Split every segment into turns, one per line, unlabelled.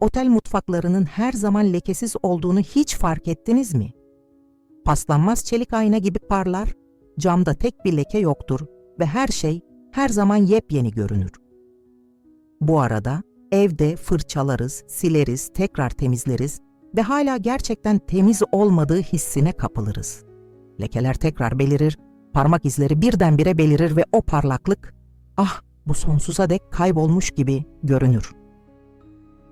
otel mutfaklarının her zaman lekesiz olduğunu hiç fark ettiniz mi? Paslanmaz çelik ayna gibi parlar, camda tek bir leke yoktur ve her şey her zaman yepyeni görünür. Bu arada evde fırçalarız, sileriz, tekrar temizleriz ve hala gerçekten temiz olmadığı hissine kapılırız. Lekeler tekrar belirir, parmak izleri birdenbire belirir ve o parlaklık, ah bu sonsuza dek kaybolmuş gibi görünür.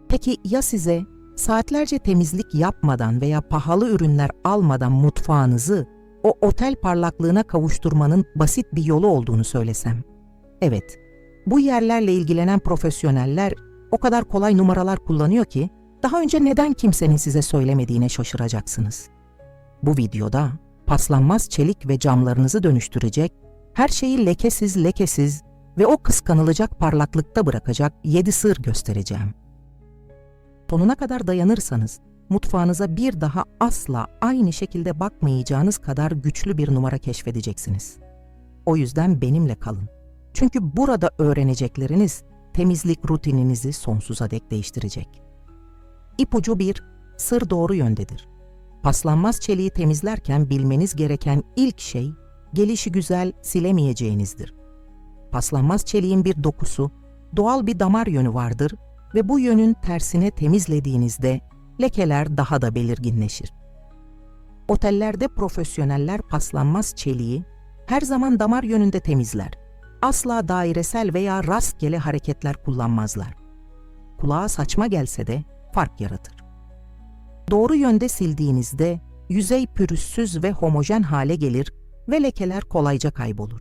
Peki ya size saatlerce temizlik yapmadan veya pahalı ürünler almadan mutfağınızı o otel parlaklığına kavuşturmanın basit bir yolu olduğunu söylesem? Evet, bu yerlerle ilgilenen profesyoneller o kadar kolay numaralar kullanıyor ki daha önce neden kimsenin size söylemediğine şaşıracaksınız. Bu videoda paslanmaz çelik ve camlarınızı dönüştürecek, her şeyi lekesiz lekesiz ve o kıskanılacak parlaklıkta bırakacak 7 sır göstereceğim. Sonuna kadar dayanırsanız mutfağınıza bir daha asla aynı şekilde bakmayacağınız kadar güçlü bir numara keşfedeceksiniz. O yüzden benimle kalın. Çünkü burada öğrenecekleriniz temizlik rutininizi sonsuza dek değiştirecek. İpucu 1. Sır doğru yöndedir. Paslanmaz çeliği temizlerken bilmeniz gereken ilk şey gelişi güzel silemeyeceğinizdir. Paslanmaz çeliğin bir dokusu, doğal bir damar yönü vardır ve bu yönün tersine temizlediğinizde lekeler daha da belirginleşir. Otellerde profesyoneller paslanmaz çeliği her zaman damar yönünde temizler. Asla dairesel veya rastgele hareketler kullanmazlar. Kulağa saçma gelse de fark yaratır. Doğru yönde sildiğinizde yüzey pürüzsüz ve homojen hale gelir ve lekeler kolayca kaybolur.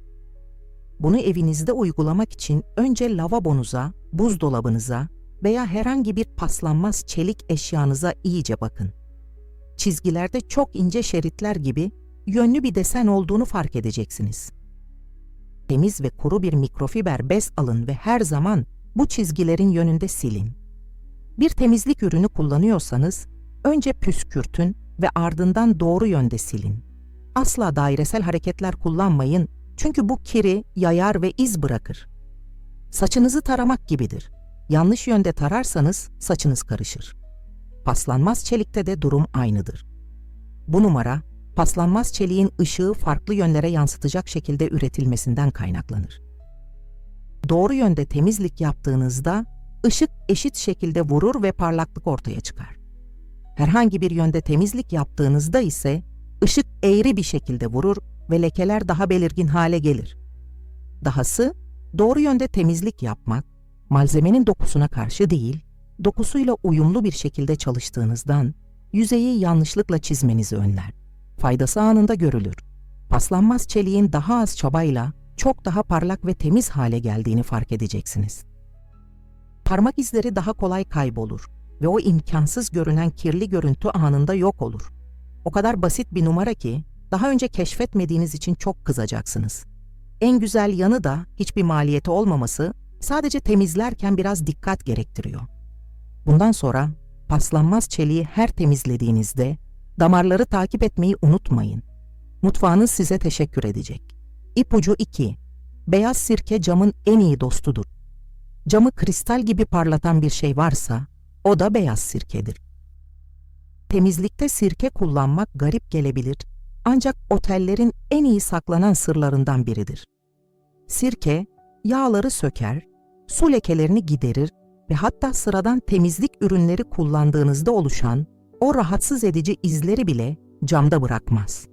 Bunu evinizde uygulamak için önce lavabonuza, buzdolabınıza veya herhangi bir paslanmaz çelik eşyanıza iyice bakın. Çizgilerde çok ince şeritler gibi yönlü bir desen olduğunu fark edeceksiniz. Temiz ve kuru bir mikrofiber bez alın ve her zaman bu çizgilerin yönünde silin. Bir temizlik ürünü kullanıyorsanız önce püskürtün ve ardından doğru yönde silin. Asla dairesel hareketler kullanmayın çünkü bu kiri yayar ve iz bırakır. Saçınızı taramak gibidir. Yanlış yönde tararsanız saçınız karışır. Paslanmaz çelikte de durum aynıdır. Bu numara, paslanmaz çeliğin ışığı farklı yönlere yansıtacak şekilde üretilmesinden kaynaklanır. Doğru yönde temizlik yaptığınızda ışık eşit şekilde vurur ve parlaklık ortaya çıkar. Herhangi bir yönde temizlik yaptığınızda ise ışık eğri bir şekilde vurur ve lekeler daha belirgin hale gelir. Dahası doğru yönde temizlik yapmak, malzemenin dokusuna karşı değil, dokusuyla uyumlu bir şekilde çalıştığınızdan yüzeyi yanlışlıkla çizmenizi önler. Faydası anında görülür. Paslanmaz çeliğin daha az çabayla çok daha parlak ve temiz hale geldiğini fark edeceksiniz. Parmak izleri daha kolay kaybolur ve o imkansız görünen kirli görüntü anında yok olur. O kadar basit bir numara ki daha önce keşfetmediğiniz için çok kızacaksınız. En güzel yanı da hiçbir maliyeti olmaması, sadece temizlerken biraz dikkat gerektiriyor. Bundan sonra paslanmaz çeliği her temizlediğinizde damarları takip etmeyi unutmayın. Mutfağınız size teşekkür edecek. İpucu 2. Beyaz sirke camın en iyi dostudur. Camı kristal gibi parlatan bir şey varsa o da beyaz sirkedir. Temizlikte sirke kullanmak garip gelebilir ancak otellerin en iyi saklanan sırlarından biridir. Sirke, yağları söker, su lekelerini giderir ve hatta sıradan temizlik ürünleri kullandığınızda oluşan o rahatsız edici izleri bile camda bırakmaz.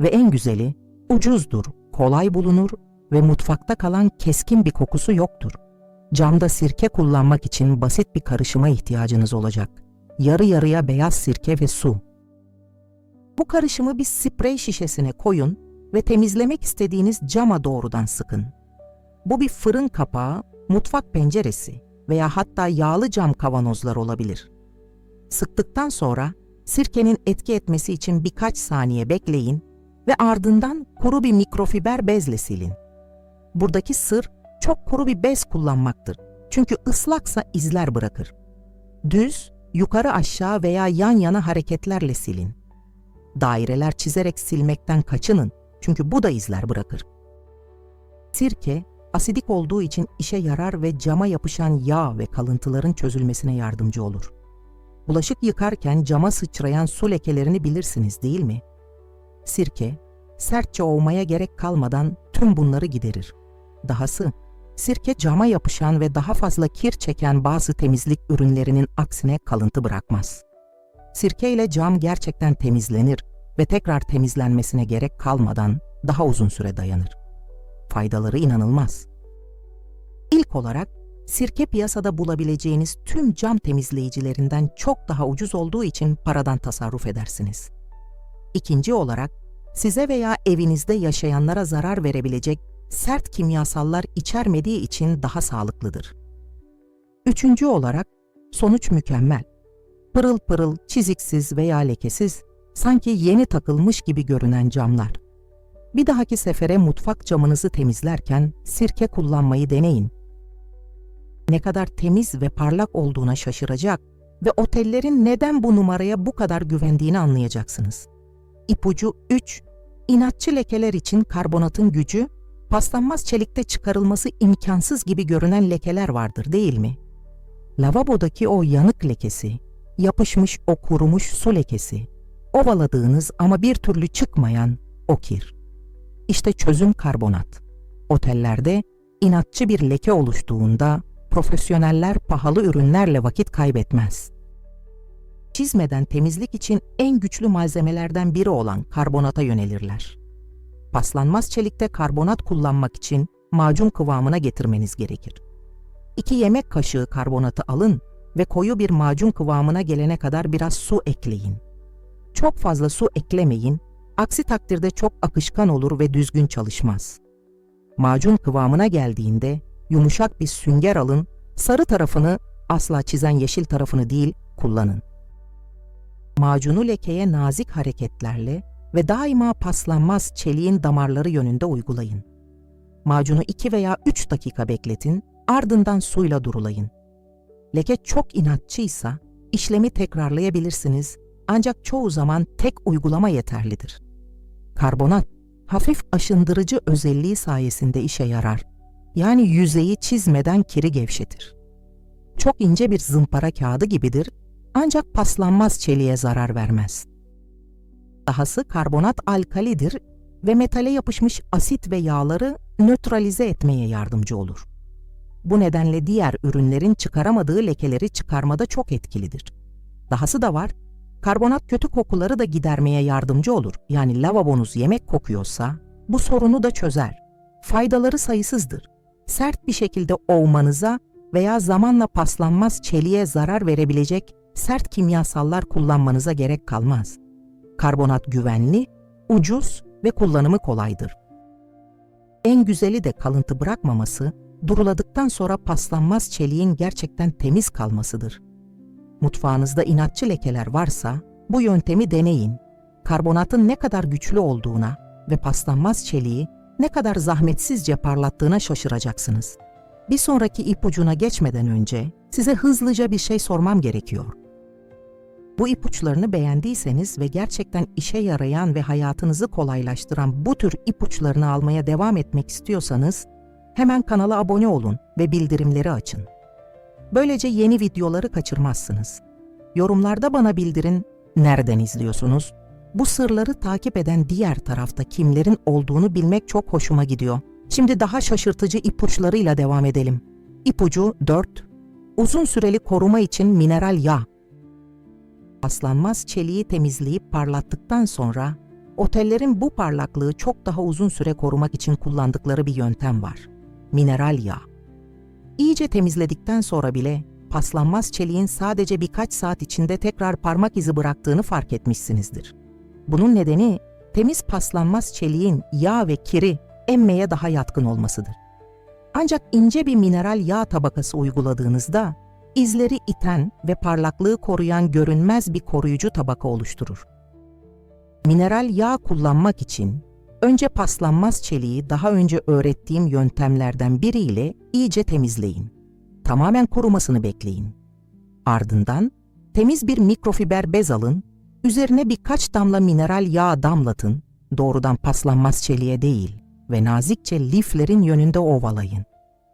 Ve en güzeli, ucuzdur, kolay bulunur ve mutfakta kalan keskin bir kokusu yoktur. Camda sirke kullanmak için basit bir karışıma ihtiyacınız olacak. Yarı yarıya beyaz sirke ve su. Bu karışımı bir sprey şişesine koyun ve temizlemek istediğiniz cama doğrudan sıkın. Bu bir fırın kapağı, mutfak penceresi veya hatta yağlı cam kavanozlar olabilir. Sıktıktan sonra sirkenin etki etmesi için birkaç saniye bekleyin ve ardından kuru bir mikrofiber bezle silin. Buradaki sır çok kuru bir bez kullanmaktır. Çünkü ıslaksa izler bırakır. Düz, yukarı aşağı veya yan yana hareketlerle silin. Daireler çizerek silmekten kaçının çünkü bu da izler bırakır. Sirke, asidik olduğu için işe yarar ve cama yapışan yağ ve kalıntıların çözülmesine yardımcı olur. Bulaşık yıkarken cama sıçrayan su lekelerini bilirsiniz değil mi? Sirke, sertçe ovmaya gerek kalmadan tüm bunları giderir. Dahası, sirke cama yapışan ve daha fazla kir çeken bazı temizlik ürünlerinin aksine kalıntı bırakmaz. Sirke ile cam gerçekten temizlenir ve tekrar temizlenmesine gerek kalmadan daha uzun süre dayanır. Faydaları inanılmaz. İlk olarak sirke piyasada bulabileceğiniz tüm cam temizleyicilerinden çok daha ucuz olduğu için paradan tasarruf edersiniz. İkinci olarak size veya evinizde yaşayanlara zarar verebilecek sert kimyasallar içermediği için daha sağlıklıdır. Üçüncü olarak sonuç mükemmel. Pırıl pırıl, çiziksiz veya lekesiz, sanki yeni takılmış gibi görünen camlar. Bir dahaki sefere mutfak camınızı temizlerken sirke kullanmayı deneyin. Ne kadar temiz ve parlak olduğuna şaşıracak ve otellerin neden bu numaraya bu kadar güvendiğini anlayacaksınız. İpucu 3. İnatçı lekeler için karbonatın gücü, paslanmaz çelikte çıkarılması imkansız gibi görünen lekeler vardır değil mi? Lavabodaki o yanık lekesi, yapışmış o kurumuş su lekesi, ovaladığınız ama bir türlü çıkmayan o kir. İşte çözüm karbonat. Otellerde inatçı bir leke oluştuğunda profesyoneller pahalı ürünlerle vakit kaybetmez. Çizmeden temizlik için en güçlü malzemelerden biri olan karbonata yönelirler. Paslanmaz çelikte karbonat kullanmak için macun kıvamına getirmeniz gerekir. 2 yemek kaşığı karbonatı alın ve koyu bir macun kıvamına gelene kadar biraz su ekleyin. Çok fazla su eklemeyin, aksi takdirde çok akışkan olur ve düzgün çalışmaz. Macun kıvamına geldiğinde yumuşak bir sünger alın, sarı tarafını asla çizen yeşil tarafını değil kullanın. Macunu lekeye nazik hareketlerle ve daima paslanmaz çeliğin damarları yönünde uygulayın. Macunu 2 veya 3 dakika bekletin, ardından suyla durulayın. Leke çok inatçıysa işlemi tekrarlayabilirsiniz ancak çoğu zaman tek uygulama yeterlidir. Karbonat, hafif aşındırıcı özelliği sayesinde işe yarar. Yani yüzeyi çizmeden kiri gevşetir. Çok ince bir zımpara kağıdı gibidir ancak paslanmaz çeliğe zarar vermez. Dahası karbonat alkalidir ve metale yapışmış asit ve yağları nötralize etmeye yardımcı olur. Bu nedenle diğer ürünlerin çıkaramadığı lekeleri çıkarmada çok etkilidir. Dahası da var, karbonat kötü kokuları da gidermeye yardımcı olur. Yani lavabonuz yemek kokuyorsa bu sorunu da çözer. Faydaları sayısızdır. Sert bir şekilde ovmanıza veya zamanla paslanmaz çeliğe zarar verebilecek sert kimyasallar kullanmanıza gerek kalmaz. Karbonat güvenli, ucuz ve kullanımı kolaydır. En güzeli de kalıntı bırakmaması, duruladıktan sonra paslanmaz çeliğin gerçekten temiz kalmasıdır. Mutfağınızda inatçı lekeler varsa bu yöntemi deneyin. Karbonatın ne kadar güçlü olduğuna ve paslanmaz çeliği ne kadar zahmetsizce parlattığına şaşıracaksınız. Bir sonraki ipucuna geçmeden önce size hızlıca bir şey sormam gerekiyor. Bu ipuçlarını beğendiyseniz ve gerçekten işe yarayan ve hayatınızı kolaylaştıran bu tür ipuçlarını almaya devam etmek istiyorsanız hemen kanala abone olun ve bildirimleri açın. Böylece yeni videoları kaçırmazsınız. Yorumlarda bana bildirin nereden izliyorsunuz? Bu sırları takip eden diğer tarafta kimlerin olduğunu bilmek çok hoşuma gidiyor. Şimdi daha şaşırtıcı ipuçlarıyla devam edelim. İpucu 4. Uzun süreli koruma için mineral yağ. Paslanmaz çeliği temizleyip parlattıktan sonra otellerin bu parlaklığı çok daha uzun süre korumak için kullandıkları bir yöntem var. Mineral yağ. İyice temizledikten sonra bile paslanmaz çeliğin sadece birkaç saat içinde tekrar parmak izi bıraktığını fark etmişsinizdir. Bunun nedeni temiz paslanmaz çeliğin yağ ve kiri emmeye daha yatkın olmasıdır. Ancak ince bir mineral yağ tabakası uyguladığınızda izleri iten ve parlaklığı koruyan görünmez bir koruyucu tabaka oluşturur. Mineral yağ kullanmak için önce paslanmaz çeliği daha önce öğrettiğim yöntemlerden biriyle iyice temizleyin. Tamamen kurumasını bekleyin. Ardından temiz bir mikrofiber bez alın, üzerine birkaç damla mineral yağ damlatın, doğrudan paslanmaz çeliğe değil ve nazikçe liflerin yönünde ovalayın.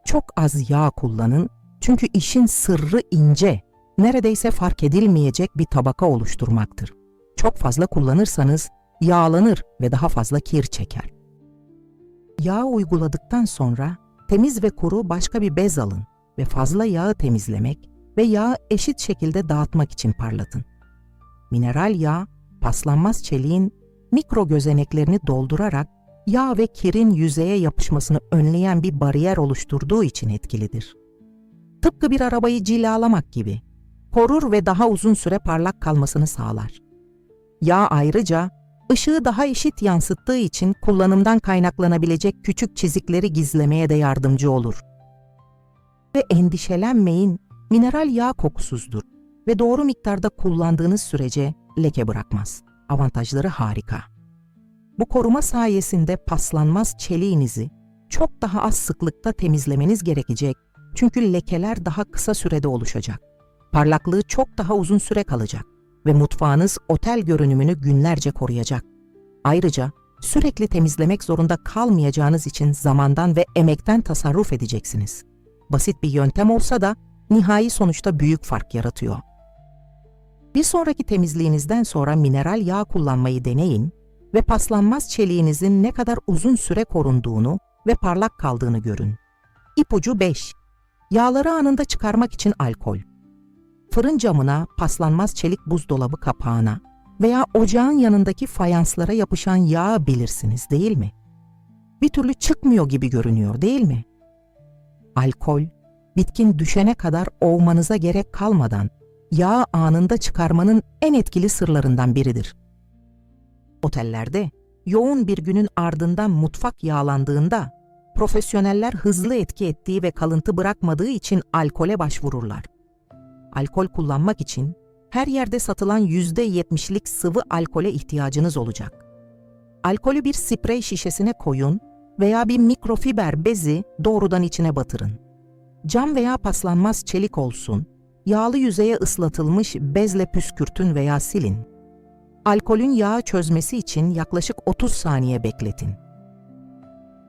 Çok az yağ kullanın çünkü işin sırrı ince, neredeyse fark edilmeyecek bir tabaka oluşturmaktır. Çok fazla kullanırsanız yağlanır ve daha fazla kir çeker. Yağ uyguladıktan sonra temiz ve kuru başka bir bez alın ve fazla yağı temizlemek ve yağı eşit şekilde dağıtmak için parlatın. Mineral yağ, paslanmaz çeliğin mikro gözeneklerini doldurarak yağ ve kirin yüzeye yapışmasını önleyen bir bariyer oluşturduğu için etkilidir. Tıpkı bir arabayı cilalamak gibi korur ve daha uzun süre parlak kalmasını sağlar. Yağ ayrıca ışığı daha eşit yansıttığı için kullanımdan kaynaklanabilecek küçük çizikleri gizlemeye de yardımcı olur. Ve endişelenmeyin, mineral yağ kokusuzdur ve doğru miktarda kullandığınız sürece leke bırakmaz. Avantajları harika. Bu koruma sayesinde paslanmaz çeliğinizi çok daha az sıklıkta temizlemeniz gerekecek çünkü lekeler daha kısa sürede oluşacak. Parlaklığı çok daha uzun süre kalacak ve mutfağınız otel görünümünü günlerce koruyacak. Ayrıca sürekli temizlemek zorunda kalmayacağınız için zamandan ve emekten tasarruf edeceksiniz. Basit bir yöntem olsa da nihai sonuçta büyük fark yaratıyor. Bir sonraki temizliğinizden sonra mineral yağ kullanmayı deneyin ve paslanmaz çeliğinizin ne kadar uzun süre korunduğunu ve parlak kaldığını görün. İpucu 5. Yağları anında çıkarmak için alkol. Fırın camına, paslanmaz çelik buzdolabı kapağına veya ocağın yanındaki fayanslara yapışan yağı bilirsiniz değil mi? Bir türlü çıkmıyor gibi görünüyor değil mi? Alkol, bitkin düşene kadar ovmanıza gerek kalmadan yağı anında çıkarmanın en etkili sırlarından biridir. Otellerde yoğun bir günün ardından mutfak yağlandığında profesyoneller hızlı etki ettiği ve kalıntı bırakmadığı için alkole başvururlar. Alkol kullanmak için her yerde satılan %70'lik sıvı alkole ihtiyacınız olacak. Alkolü bir sprey şişesine koyun veya bir mikrofiber bezi doğrudan içine batırın. Cam veya paslanmaz çelik olsun, yağlı yüzeye ıslatılmış bezle püskürtün veya silin. Alkolün yağı çözmesi için yaklaşık 30 saniye bekletin.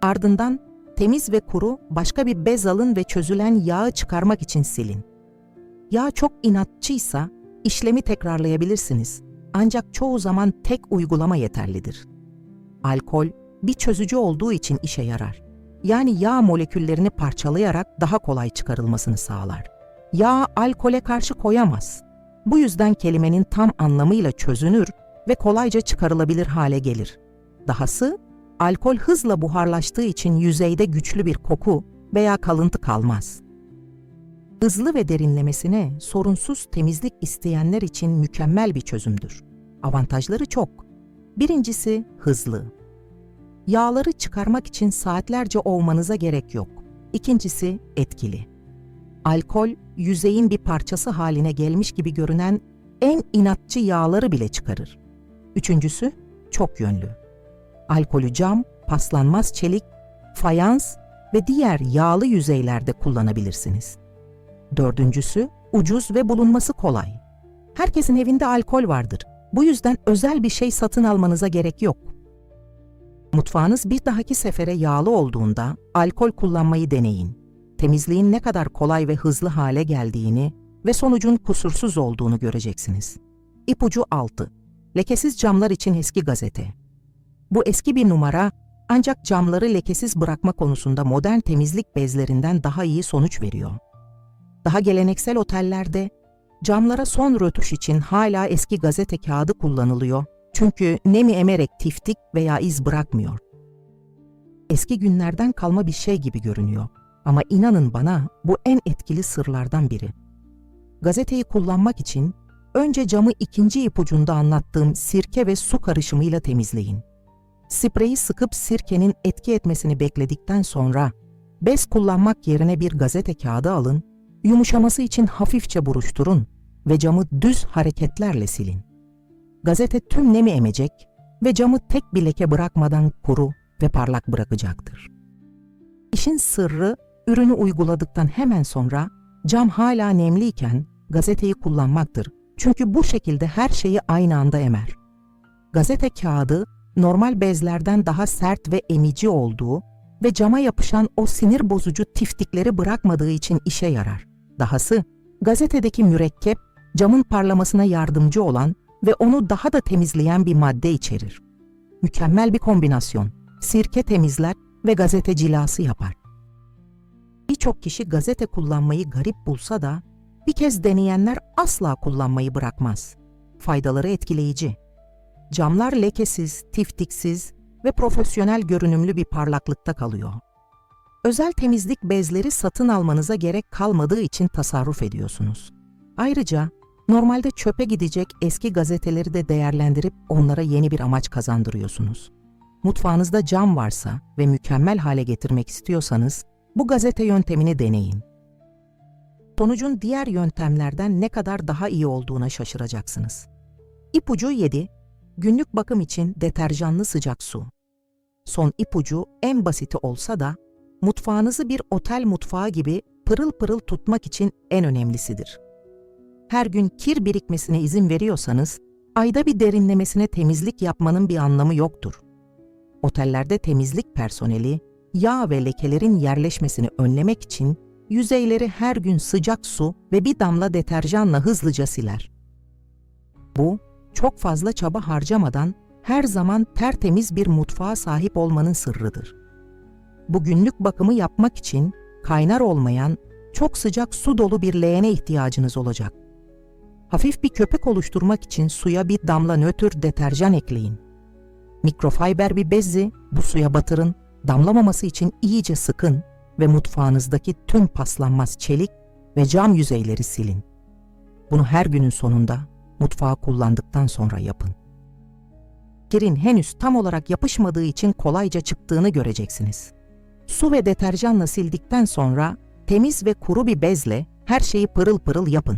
Ardından temiz ve kuru başka bir bez alın ve çözülen yağı çıkarmak için silin. Yağ çok inatçıysa işlemi tekrarlayabilirsiniz. Ancak çoğu zaman tek uygulama yeterlidir. Alkol bir çözücü olduğu için işe yarar. Yani yağ moleküllerini parçalayarak daha kolay çıkarılmasını sağlar. Yağ alkole karşı koyamaz. Bu yüzden kelimenin tam anlamıyla çözünür ve kolayca çıkarılabilir hale gelir. Dahası alkol hızla buharlaştığı için yüzeyde güçlü bir koku veya kalıntı kalmaz. Hızlı ve derinlemesine sorunsuz temizlik isteyenler için mükemmel bir çözümdür. Avantajları çok. Birincisi hızlı. Yağları çıkarmak için saatlerce ovmanıza gerek yok. İkincisi etkili. Alkol, yüzeyin bir parçası haline gelmiş gibi görünen en inatçı yağları bile çıkarır. Üçüncüsü çok yönlü. Alkolü cam, paslanmaz çelik, fayans ve diğer yağlı yüzeylerde kullanabilirsiniz. Dördüncüsü ucuz ve bulunması kolay. Herkesin evinde alkol vardır. Bu yüzden özel bir şey satın almanıza gerek yok. Mutfağınız bir dahaki sefere yağlı olduğunda alkol kullanmayı deneyin. Temizliğin ne kadar kolay ve hızlı hale geldiğini ve sonucun kusursuz olduğunu göreceksiniz. İpucu 6. Lekesiz camlar için eski gazete. Bu eski bir numara ancak camları lekesiz bırakma konusunda modern temizlik bezlerinden daha iyi sonuç veriyor. Daha geleneksel otellerde camlara son rötuş için hala eski gazete kağıdı kullanılıyor çünkü nemi emerek tiftik veya iz bırakmıyor. Eski günlerden kalma bir şey gibi görünüyor ama inanın bana bu en etkili sırlardan biri. Gazeteyi kullanmak için önce camı ikinci ipucunda anlattığım sirke ve su karışımıyla temizleyin. Spreyi sıkıp sirkenin etki etmesini bekledikten sonra bez kullanmak yerine bir gazete kağıdı alın, yumuşaması için hafifçe buruşturun ve camı düz hareketlerle silin. Gazete tüm nemi emecek ve camı tek bir leke bırakmadan kuru ve parlak bırakacaktır. İşin sırrı ürünü uyguladıktan hemen sonra cam hala nemliyken gazeteyi kullanmaktır. Çünkü bu şekilde her şeyi aynı anda emer. Gazete kağıdı normal bezlerden daha sert ve emici olduğu ve cama yapışan o sinir bozucu tiftikleri bırakmadığı için işe yarar. Dahası gazetedeki mürekkep camın parlamasına yardımcı olan ve onu daha da temizleyen bir madde içerir. Mükemmel bir kombinasyon. Sirke temizler ve gazete cilası yapar. Birçok kişi gazete kullanmayı garip bulsa da bir kez deneyenler asla kullanmayı bırakmaz. Faydaları etkileyici. Camlar lekesiz, tiftiksiz ve profesyonel görünümlü bir parlaklıkta kalıyor. Özel temizlik bezleri satın almanıza gerek kalmadığı için tasarruf ediyorsunuz. Ayrıca normalde çöpe gidecek eski gazeteleri de değerlendirip onlara yeni bir amaç kazandırıyorsunuz. Mutfağınızda cam varsa ve mükemmel hale getirmek istiyorsanız bu gazete yöntemini deneyin. Sonucun diğer yöntemlerden ne kadar daha iyi olduğuna şaşıracaksınız. İpucu 7. Günlük bakım için deterjanlı sıcak su. Son ipucu en basiti olsa da mutfağınızı bir otel mutfağı gibi pırıl pırıl tutmak için en önemlisidir. Her gün kir birikmesine izin veriyorsanız, ayda bir derinlemesine temizlik yapmanın bir anlamı yoktur. Otellerde temizlik personeli, yağ ve lekelerin yerleşmesini önlemek için yüzeyleri her gün sıcak su ve bir damla deterjanla hızlıca siler. Bu, çok fazla çaba harcamadan her zaman tertemiz bir mutfağa sahip olmanın sırrıdır. Bu günlük bakımı yapmak için kaynar olmayan, çok sıcak su dolu bir leğene ihtiyacınız olacak. Hafif bir köpük oluşturmak için suya bir damla nötr deterjan ekleyin. Mikrofiber bir bezi bu suya batırın, damlamaması için iyice sıkın ve mutfağınızdaki tüm paslanmaz çelik ve cam yüzeyleri silin. Bunu her günün sonunda mutfağı kullandıktan sonra yapın. Kirin henüz tam olarak yapışmadığı için kolayca çıktığını göreceksiniz. Su ve deterjanla sildikten sonra temiz ve kuru bir bezle her şeyi pırıl pırıl yapın.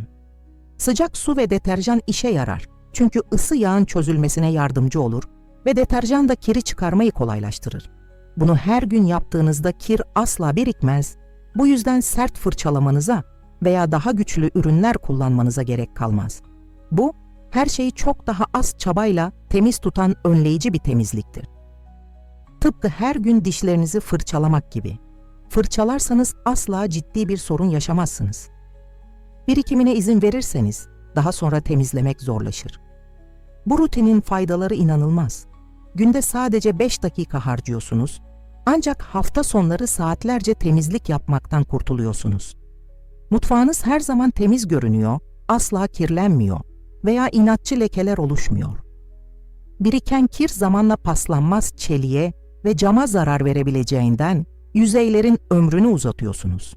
Sıcak su ve deterjan işe yarar çünkü ısı yağın çözülmesine yardımcı olur ve deterjan da kiri çıkarmayı kolaylaştırır. Bunu her gün yaptığınızda kir asla birikmez. Bu yüzden sert fırçalamanıza veya daha güçlü ürünler kullanmanıza gerek kalmaz. Bu, her şeyi çok daha az çabayla temiz tutan önleyici bir temizliktir. Tıpkı her gün dişlerinizi fırçalamak gibi. Fırçalarsanız asla ciddi bir sorun yaşamazsınız. Birikimine izin verirseniz daha sonra temizlemek zorlaşır. Bu rutinin faydaları inanılmaz. Günde sadece 5 dakika harcıyorsunuz ancak hafta sonları saatlerce temizlik yapmaktan kurtuluyorsunuz. Mutfağınız her zaman temiz görünüyor, asla kirlenmiyor veya inatçı lekeler oluşmuyor. Biriken kir zamanla paslanmaz çeliğe ve cama zarar verebileceğinden yüzeylerin ömrünü uzatıyorsunuz.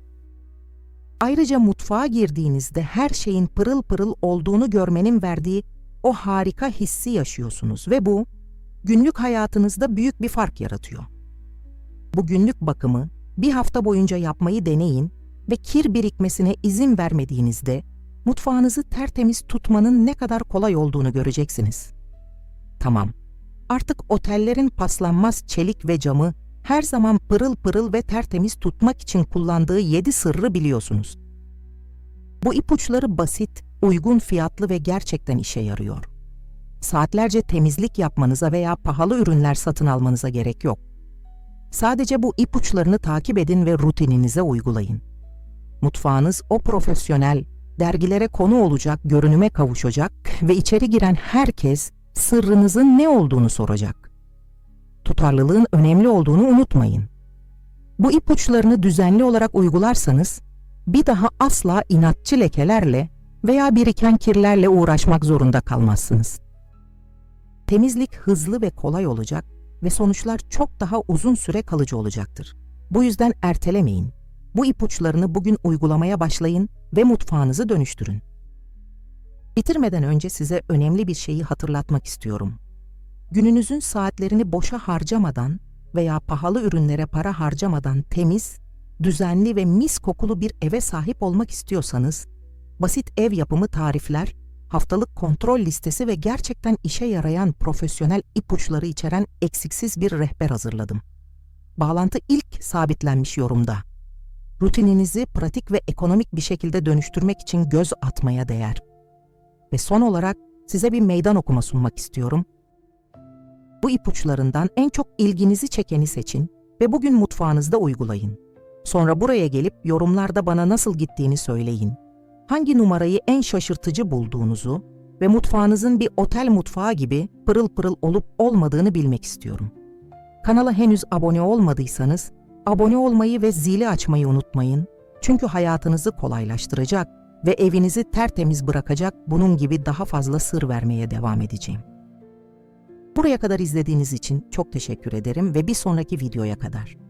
Ayrıca mutfağa girdiğinizde her şeyin pırıl pırıl olduğunu görmenin verdiği o harika hissi yaşıyorsunuz ve bu günlük hayatınızda büyük bir fark yaratıyor. Bu günlük bakımı bir hafta boyunca yapmayı deneyin ve kir birikmesine izin vermediğinizde mutfağınızı tertemiz tutmanın ne kadar kolay olduğunu göreceksiniz. Tamam, artık otellerin paslanmaz çelik ve camı her zaman pırıl pırıl ve tertemiz tutmak için kullandığı yedi sırrı biliyorsunuz. Bu ipuçları basit, uygun fiyatlı ve gerçekten işe yarıyor. Saatlerce temizlik yapmanıza veya pahalı ürünler satın almanıza gerek yok. Sadece bu ipuçlarını takip edin ve rutininize uygulayın. Mutfağınız o profesyonel, dergilere konu olacak görünüme kavuşacak ve içeri giren herkes sırrınızın ne olduğunu soracak. Tutarlılığın önemli olduğunu unutmayın. Bu ipuçlarını düzenli olarak uygularsanız bir daha asla inatçı lekelerle veya biriken kirlerle uğraşmak zorunda kalmazsınız. Temizlik hızlı ve kolay olacak ve sonuçlar çok daha uzun süre kalıcı olacaktır. Bu yüzden ertelemeyin. Bu ipuçlarını bugün uygulamaya başlayın ve mutfağınızı dönüştürün. Bitirmeden önce size önemli bir şeyi hatırlatmak istiyorum. Gününüzün saatlerini boşa harcamadan veya pahalı ürünlere para harcamadan temiz, düzenli ve mis kokulu bir eve sahip olmak istiyorsanız, basit ev yapımı tarifler, haftalık kontrol listesi ve gerçekten işe yarayan profesyonel ipuçları içeren eksiksiz bir rehber hazırladım. Bağlantı ilk sabitlenmiş yorumda. Rutininizi pratik ve ekonomik bir şekilde dönüştürmek için göz atmaya değer. Ve son olarak size bir meydan okuma sunmak istiyorum. Bu ipuçlarından en çok ilginizi çekeni seçin ve bugün mutfağınızda uygulayın. Sonra buraya gelip yorumlarda bana nasıl gittiğini söyleyin. hangi numarayı en şaşırtıcı bulduğunuzu ve mutfağınızın bir otel mutfağı gibi pırıl pırıl olup olmadığını bilmek istiyorum. Kanala henüz abone olmadıysanız abone olmayı ve zili açmayı unutmayın. Çünkü hayatınızı kolaylaştıracak ve evinizi tertemiz bırakacak bunun gibi daha fazla sır vermeye devam edeceğim. Buraya kadar izlediğiniz için çok teşekkür ederim ve bir sonraki videoya kadar.